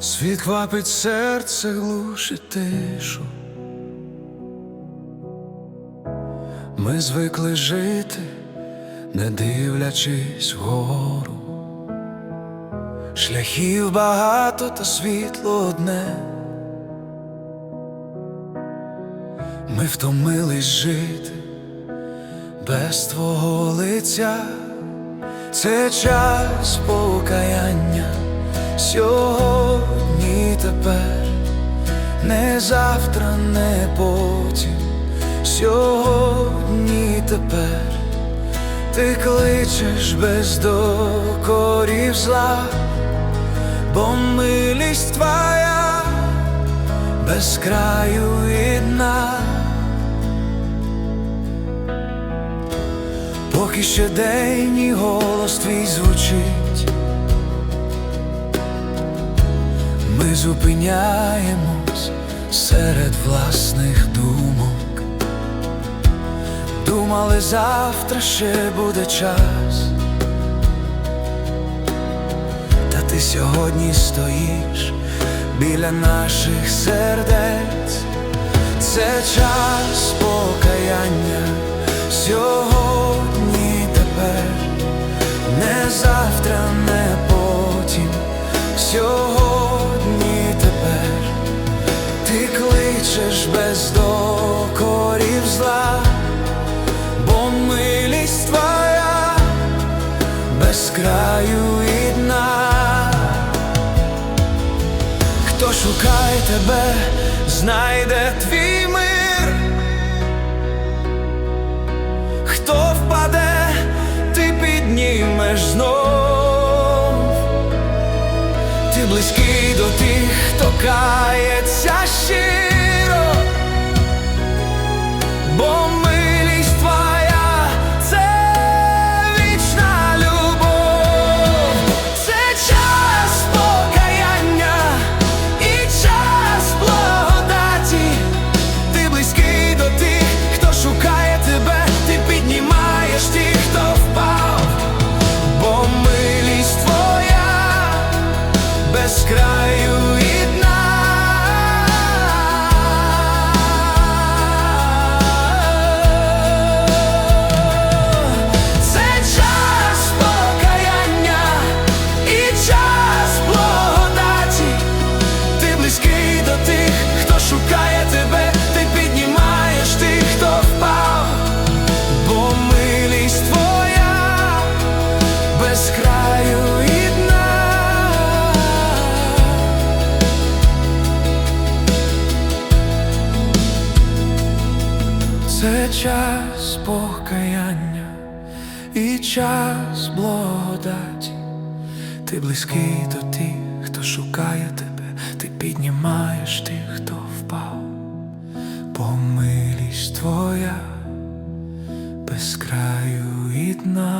Світ квапить серце, глушить тишу. Ми звикли жити, не дивлячись вгору. Шляхів багато, та світло одне. Ми втомились жити без твого лиця. Це час покаяння сьогодні завтра, не потім, сьогодні тепер, ти кличеш без докорів зла, бо милість твоя без краю і дна. Поки ще день і голос твій звучить, ми зупиняємось серед власних думок. Думали, завтра ще буде час, та ти сьогодні стоїш біля наших сердець, це час покаяння. Сьогодні тепер, не завтра, не потім, сьогодні кличеш без докорів зла, бо милість твоя без краю і дна. Хто шукає тебе, знайде твій мир. Хто впаде, ти піднімеш знов. Ти близький до тих, хто кається шукає тебе, ти піднімаєш тих, хто впав, бо милість твоя без краю і дна. Це час покаяння і час благодаті. Ти близький до тих, хто шукає тебе, ти піднімаєш тих, без краю і дна.